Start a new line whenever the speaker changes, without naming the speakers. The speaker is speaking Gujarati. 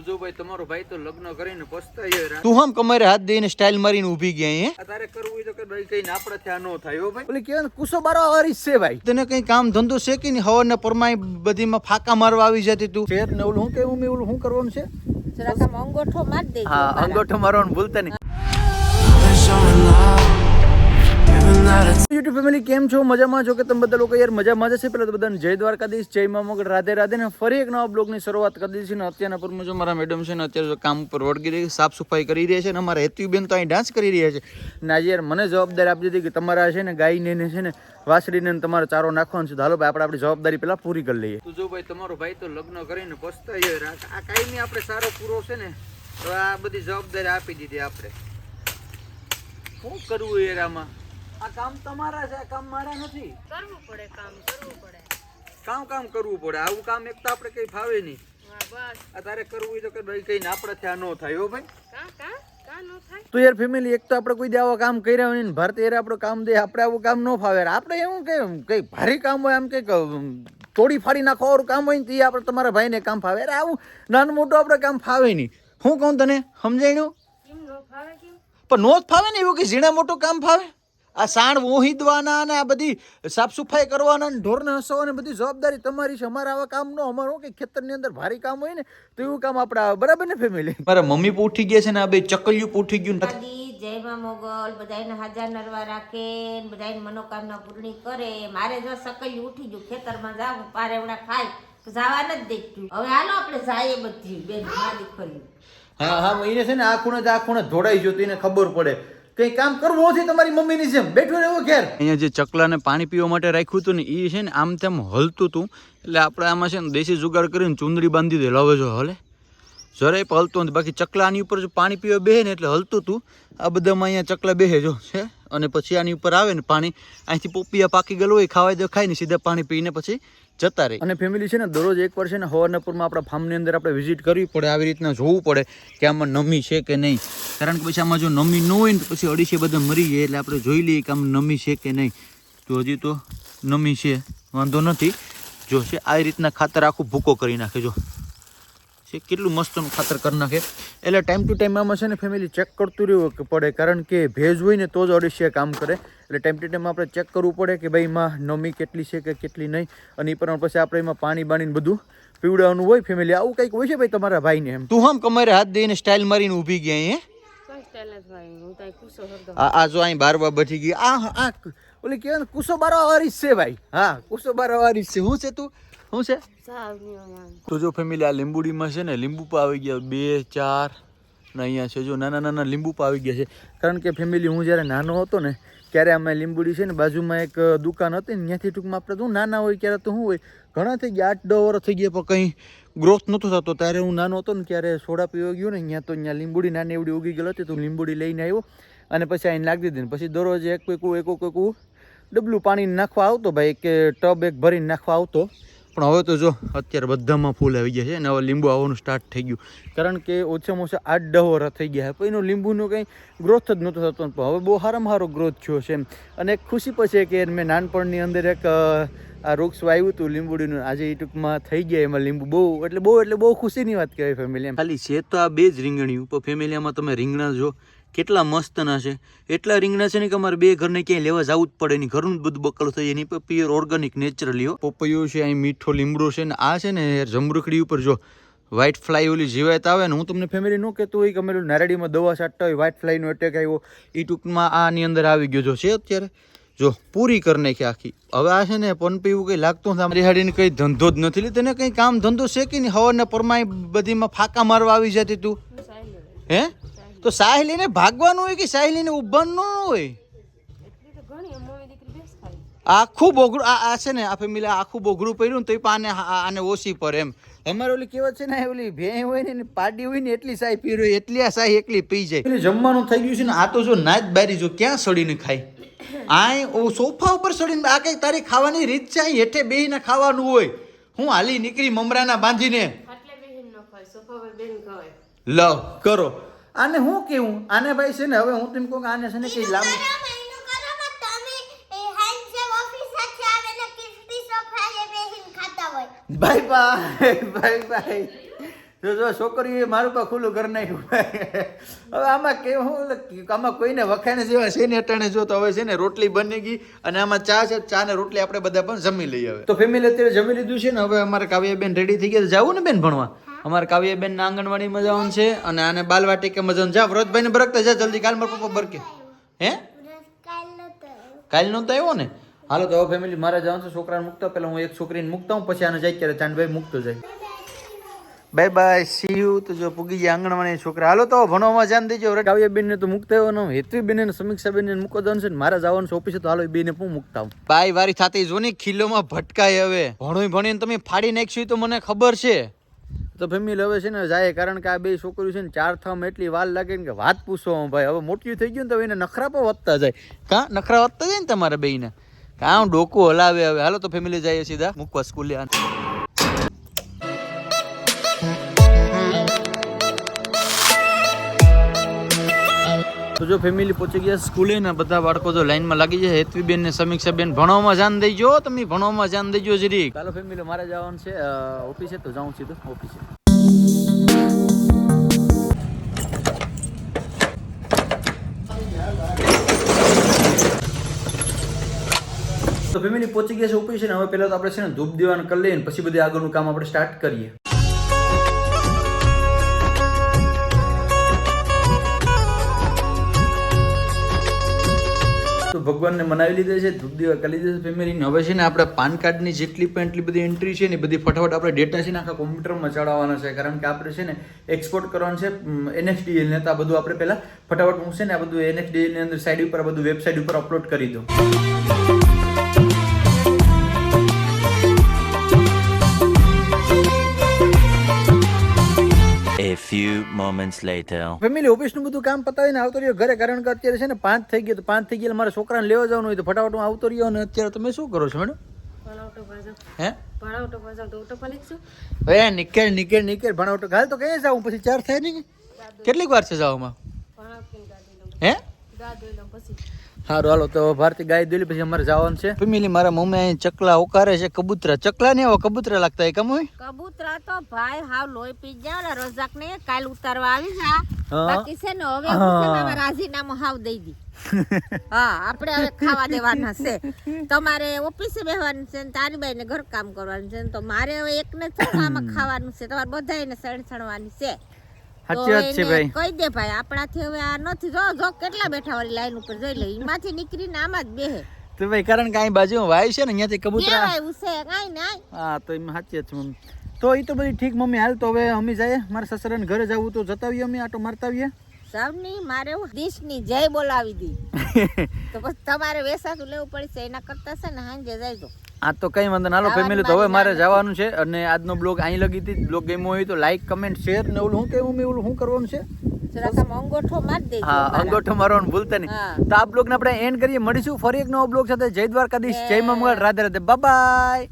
તું જો ભાઈ તમારો ભાઈ તો લગ્ન કરીને પસ્તાય રા
તું હમ કમરે હાથ દઈને સ્ટાઇલ મારીને ઊભી ગયા હે?
આ તારે કરવું હોય તો કે ભાઈ કઈ આપણે ત્યાં નો થાય હો ભાઈ.
ઓલી કેન કુસો બારો વારી છે ભાઈ. તને કઈ કામ ધંધો છે કે નહીં? પરમાય પરમાઈ બધીમાં ફાકા મારવા આવી જતી તું. શેર ને ઓલું હું કેવું મેં ઓલું શું કરવાનું છે?
જરાક અંગોઠો માર દે
હા અંગોઠો મારવાનું ભૂલતા નહીં. યુટ્યુબ ફેમિલી કેમ છો? મજામાં છો કે તમે બધા લોકો? યાર મજામાં જશે પેલા તો બધાને જય દ્વારકાધીશ જય મામગઢ રાધે રાધે ને ફરી એક નવા બ્લોગની શરૂઆત કરી દીધી છે ને અત્યારના પૂરમાં જો મારા મેડમ છે ને અત્યારે કામ ઉપર વળગી રહી સાફ સફાઈ કરી રહ્યા છે ને અમારા હેતુબેન તો અહીં ડાન્સ કરી રહ્યા છે. ને આજે યાર મને જવાબદારી આપી દીધી કે તમારા છે ને ગાયને ને છે ને વાસળીને તમારે ચારો નાખવાનો છે. હાલો ભાઈ આપણે આપણી જવાબદારી પહેલાં પૂરી કરી લઈએ.
તું જો ભાઈ તમારો ભાઈ તો લગ્ન કરીને પસ્તાઈ રા આ કાયમી આપણે સારો પૂરો છે ને તો આ બધી જવાબદારી આપી દીધી આપણે. શું કરવું યાર આમાં? આ કામ તમારા છે આ કામ મારા નથી.
કરવું પડે કામ કરવું પડે.
કામ કામ કરવું પડે. આવું કામ એક તો આપણે કઈ ફાવે નહીં.
બસ.
આ તારે કરવું હોય તો કે ભાઈ કઈ આપણે ત્યાં ન થાય હો ભાઈ.
કા કા? કા
તો યાર ફેમિલી એક તો આપણે કોઈ દે આવા કામ કર્યા હોય ને ભારત યાર આપણું કામ દે આપણે આવું કામ ન ફાવે. આપણે એવું કે કઈ ભારી કામ હોય આમ કંઈક અમ, તોડી ફાડી નાખવાનું કામ હોય ને તે આપણે તમારા ભાઈને કામ ફાવે. અરે આવું નાનું મોટું આપણે કામ ફાવે નહીં. હું કહું તને સમજાયું
કેમ નો ફાવે
પણ નો જ ફાવે ને એવું કે ઝીણા મોટું કામ ફાવે? આ સાણ વોહિદવાના અને આ બધી સાફ સફાઈ કરવાના ને ઢોરને હસવાની બધી જવાબદારી તમારી છે. અમારા આવા કામ નો અમારો કે ખેતરની અંદર ભારી કામ હોય ને તો એવું કામ આપણે આવે. બરાબર ને ફેમિલી મારા મમ્મી પૂઠી ગયા છે ને આ બે ચકલિયું પૂઠી ગયું
દાદી જયમા મોગલ. બધાને હાજર નરવા રાખે ને મનોકામના પૂર્ણી કરે. મારે જો સકલી ઉઠી ગયું ખેતરમાં જાવું પારેવડા ખાય તો જવા નથી દેખતું હવે હાલો આપણે જાય બધી બેન દીકરીઓ.
હા હા એને છે ને આ ખૂણે આ ખૂણે ધોડાઈ જતું એને ખબર પડે. કઈ કામ કરવું નથી તમારી મમ્મીની જેમ. બેઠું રહેવું ઘેર. અહીંયા જે ચકલાને પાણી પીવા માટે રાખ્યું હતું ને એ છે ને આમ તેમ હલતું હતું. એટલે આપણે આમાં છે ને દેશી જુગાડ કરીને ચુંદડી બાંધી દે હવે જો હલે. જરાય પણ હલતું નથી. બાકી ચકલાની ઉપર જો પાણી પીવા બેહે ને એટલે હલતું હતું. આ બધામાં અહીંયા ચકલા બેહે જો, છે? અને પછી આની ઉપર આવે ને પાણી, અહીંથી પોપિયા પાકી ગયેલું હોય, ખાવાય તો ખાય ને, સીધા પાણી પીને પછી જતા રહે. અને ફેમિલી છે ને, દરરોજ એક છે ને, હવારનપુરમાં આપણા ફાર્મની અંદર આપણે વિઝિટ કરવી પડે, આવી રીતના જોવું પડે કે આમાં નમી છે કે નહીં. કારણ કે પછી આમાં જો નમી ન હોય ને પછી અડીશે બધા મરી જાય, એટલે આપણે જોઈ લઈએ કે આમ નમી છે કે નહીં. તો હજી તો નમી છે, વાંધો નથી. જો છે આ રીતના ખાતર આખું ભૂકો કરી નાખે, જો. છે કેટલું મસ્તનું ખાતર કરી નાખે. એટલે ટાઈમ ટુ ટાઈમ આમાં છે ને ફેમિલી ચેક કરતું રહેવું પડે કારણ કે ભેજ હોય ને તો જ અડીસીયા કામ કરે. એટલે ટાઈમ ટુ ટાઈમ આપણે ચેક કરવું પડે કે ભાઈ એમાં નમી કેટલી છે કે કેટલી નહીં. અને એ પણ પછી આપણે એમાં પાણી બાણીને બધું પીવડાવવાનું હોય ફેમિલી આવું કંઈક હોય છે ભાઈ તમારા ભાઈને એમ? તું હમ કમરે હાથ દઈને સ્ટાઇલ મારીને ઊભી ગયા
હરદમ.
આ આ જો અહીં બારવા બચી ગઈ. આ આ ઓલી કહેવાય ને કુસો બારવા વારી છે ભાઈ. હા કુસો બારવા વાળી છે. શું છે તું? શું છે?
સાવ નહીં આમ
તો જો ફેમિલી આ લીંબુડીમાં છે ને લીંબુ પા આવી ગયા બે ચાર ને અહીંયા છે જો નાના નાના લીંબુ પા આવી ગયા છે. કારણ કે ફેમિલી હું જ્યારે નાનો હતો ને ત્યારે અમે લીંબુડી છે ને બાજુમાં એક દુકાન હતી ને ત્યાંથી ટૂંકમાં આપણે તો નાના હોય ક્યારે તો શું હોય. ઘણા થઈ ગયા આઠ દસ વર્ષ થઈ ગયા પણ કંઈ ગ્રોથ નહોતો થતો. ત્યારે હું નાનો હતો ને ત્યારે સોડા પીવા ગયો ને અહીંયા તો અહીંયા લીંબુડી નાની એવડી ઉગી ગયેલો હતી તો લીંબુડી લઈને આવ્યો. અને પછી અહીં લાગી દીધી ને પછી દરરોજ એક કોઈકું એક કોઈકું ડબલું પાણી નાખવા આવતો ભાઈ, કે ટબ એક ભરીને નાખવા આવતો. પણ હવે તો જો, અત્યારે બધામાં ફૂલ આવી ગયા છે અને હવે લીંબુ આવવાનું સ્ટાર્ટ થઈ ગયું. કારણ કે ઓછામાં ઓછા આઠ ડહોરા થઈ ગયા પણ એનું લીંબુનું કંઈ ગ્રોથ જ નહોતો થતો પણ હવે બહુ સારામાં સારો ગ્રોથ થયો છે અને એક ખુશી પછી કે મેં નાનપણની અંદર એક આ વૃક્ષ વાવ્યું હતું લીંબુડીનું. આજે એ ટૂંકમાં થઈ ગયા એમાં લીંબુ. બહુ, એટલે બહુ એટલે બહુ ખુશીની વાત કહેવાય ફેમિલી ખાલી છે તો આ બે જ રીંગણિયું પણ ફેમિલીમાં તમે રીંગણા જો કેટલા મસ્તના છે. એટલા રીંગણા છે ને કે અમારે બે ઘરને ક્યાંય લેવા જવું જ પડે નહીં ઘરનું જ બધું બકલું થઈ જાય પર પ્યોર ઓર્ગેનિક નેચરલી હો પપૈયું છે અહીં મીઠો લીમડો છે ને આ છે ને યાર જમરૂખડી ઉપર જો વ્હાઇટ ફ્લાય ઓલી જીવાત આવે ને હું તમને ફેમિલી ન કહેતો હોય કે અમે નારાડીમાં દવા છાંટતા હોય વ્હાઇટ ફ્લાયનો એટેક આવ્યો એ ટૂંકમાં આની અંદર આવી ગયો જો છે અત્યારે? જો પૂરી કરી નાખી આખી. હવે આ છે ને પનપી પીવું કંઈ લાગતું નથી રિહાડીને હાડીને કંઈ ધંધો જ નથી લીધો તેને કંઈ કામ ધંધો છે કે નહીં? હવાને પરમાય બધીમાં ફાકા મારવા આવી જતી તું?
હે?
તો સાહેલીને ભાગવાનું હોય કે સાહેલીને લઈને ઊભવાનું ન હોય આખું બોગડું આ આ છે ને આ ફેમિલી આખું બોગડું પડ્યું ને તો આને આ- આને ઓછી પર એમ. અમારે ઓલી કહેવત છે ને ઓલી ભેં હોય ને પાડી હોય ને એટલી સાય પી હોય એટલી આ સાય એકલી પી જાય. એટલે જમવાનું થઈ ગયું છે ને આ તો જો નાચ બારી જો ક્યાં સડીને ખાય? આ ઓ સોફા ઉપર સડીને આ કઈ તારી ખાવાની રીત છે અહીં હેઠે બેહીને ખાવાનું હોય. હું હાલી નીકળી મમરાના બાંધીને.
ખાટલે બેહીન ન ખાય સોફા પર બેન ખાય
લવ કરો. આને હું કેવું? આને ભાઈ છે ને હવે હું તેમ કહું કે આને છે ને કઈ લાંબુ ભાઈ ભાઈ ભાઈ બાય જો જો છોકરીએ મારું પણ ખુલ્લું ઘર નાખ્યું હવે આમાં કેવું હું લખી- આમાં કોઈને વખાણે જેવા છે ને અટાણે જો તો હવે છે ને રોટલી બની ગઈ અને આમાં ચા છે ચા ને રોટલી આપણે બધા પણ જમી લઈએ હવે. તો ફેમિલી અત્યારે જમી લીધું છે ને? હવે અમારે કાવ્યાબેન રેડી થઈ ગયા જવું ને બેન ભણવા? અમારે કાવ્યાબેન ના આંગણવાડીમાં જવાનું છે અને આને બાલવાટિકામાં જવાનું જા વ્રતભાઈ ને બરકતા જા, જલ્દી કાલ મારા પપ્પા બરકે. હે? કાલ નહોતો આવ્યો ને? હાલો તો હવે ફેમિલી મારે જવાનું છે, છોકરાને મૂકતો. પહેલા હું એક છોકરીને મૂકતા હું પછી આને જાય ત્યારે ચાંદભાઈ મૂકતો જાય. બાય બાય સી યુ તો જો પૂગી ગયા આંગણવાડી છોકરા. હાલો તો ભણવામાં ધ્યાન દેજો. હવે કાવ્યાબેન ને તો મૂકતા આવ્યો હેતવી બેન ને સમીક્ષાબેન ને મૂકો જવાનું છે ને. મારે જવાનું છે ઓફિસે, તો હાલો બેન બેને હું મૂકતા હું બાય વારી થાતી જો ને ખીલોમાં ભટકાય હવે. ભણોય ભણીને તમે ફાડી નાખશું તો મને ખબર છે. તો ફેમિલી હવે છે ને જાય, કારણ કે આ બે છોકરીઓ છે ને ચાર થમ એટલી વાર લાગે ને કે વાત પૂછો ભાઈ. હવે મોટી થઈ ગયું ને તો એને નખરા પણ વધતા જાય. કા? નખરા વધતા જાય ને તમારા બેયને? કાં ડોકું હલાવે હવે? હાલો તો ફેમિલી જઈએ સીધા. મૂકવા સ્કૂલે તો જો ફેમિલી પહોંચી ગયા સ્કૂલે ને બધા બાળકો જો લાઈનમાં લાગી જાય હેતવીબેન ને સમીક્ષાબેન ભણવામાં ધ્યાન દેજો તમે, ભણવામાં ધ્યાન દેજો જરી ચાલો ફેમિલી મારે જવાનું છે ઓફિસે તો જાઉં સીધું ઓફિસે તો ફેમિલી પહોંચી ગયા છે ઓફિસે ને, હવે પહેલા તો આપણે છે ને ધૂપ દીવાનું કરી લઈએ પછી બધી આગળનું કામ આપણે સ્ટાર્ટ કરીએ. ભગવાનને મનાવી લીધે છે, ધૂપ દીવા કરી લીધે છે ફેમિલીને હવે છે ને આપણે પાન કાર્ડની જેટલી પણ એટલી બધી એન્ટ્રી છે ને બધી ફટાફટ આપણે ડેટા છે ને આખા કોમ્પ્યુટરમાં ચડાવવાના છે. કારણ કે આપણે છે ને એક્સપોર્ટ કરવાનું છે એનએક્સડીએલ ને, તો આ બધું આપણે પહેલાં ફટાફટ હું છે ને આ બધું એનએક્સડીએલની અંદર સાઈડ ઉપર બધું વેબસાઇટ ઉપર અપલોડ કરી દઉં.
Few moments later.
ફેમિલી ઓફિસનું બધું કામ પતાવીને આવતો રહ્યો ઘરે કારણ કે અત્યારે છે ને પાંચ થઈ ગયા તો પાંચ થઈ ગયા મારા છોકરાને લેવા જવાનું હોય તો ફટાફટ હું આવતો રહ્યો અને અત્યારે તમે શું કરો છો મેડમ? હે? નિકેર નીકળ ભણાવટો હાલ તો કઈ જાઉં? પછી ચાર થાય નહીં કેટલીક વાર છે જાવામાં હે? સારું હાલો તો ભારતી ગાય દોલી પછી અમારે જવાનું છે. ફેમિલી મારા મમ્મી અહીં ચકલા ઉકારે છે કબૂતરા. ચકલા ને એવા કબૂતરા લાગતા એ કમ હોય
કબૂતરા તો ભાઈ હાવ લોહી પી ગયા રોજાક ને કાલ ઉતારવા આવી જા બાકી છે ને હવે હવે રાજીનામું હાવ દઈ દી. હા આપણે હવે ખાવા દેવાના છે. તમારે ઓફિસે બેહવાનું છે ને તારી બાઈને ઘર કામ કરવાનું છે ને તો મારે હવે એકને છે ખાવાનું છે. તમારે બધાને સણ સણવાની છે.
સાચી વાત છે ભાઈ.
કહી દે ભાઈ આપણાથી હવે આ નથી. જો જો કેટલા બેઠા વાળી લાઈન ઉપર જઈ લે. એમાંથી નીકળીને આમાં જ બેહે.
તો ભાઈ કારણ કે અહીં બાજુ વાય છે ને અહીંયાથી કબૂતરા હા તો એમ સાચી વાત છે મમ્મી. તો એ તો બધી ઠીક મમ્મી હાલ તો હવે અમે જઈએ. મારા સસરાને ઘરે જવું તો જતાવીએ અમે આટો મારતા આવીએ.
સૌની મારે દેશની જય બોલાવી દી. તો પછી તમારે વેસાતું લેવું પડશે એના કરતા છે ને હાંજે જાય તો
આ તો કઈ વાંધો ના લો ફેમિલી તો હવે મારે જવાનું. છે અને આજનો બ્લોગ અહીં લગી હતી. બ્લોગ ગમ્યો હોય તો લાઈક કમેન્ટ શેર ને ઓલું શું કેવું મેં ઓલું શું કરવાનું છે? હા અંગોઠો મારવાનું ભૂલતા નહીં. તો આ બ્લોગને આપણે એન્ડ કરીએ. મળીશું ફરી એક નવો બ્લોગ સાથે. જય દ્વારકાધીશ જય મંગળ. રાધે રાધે. બાય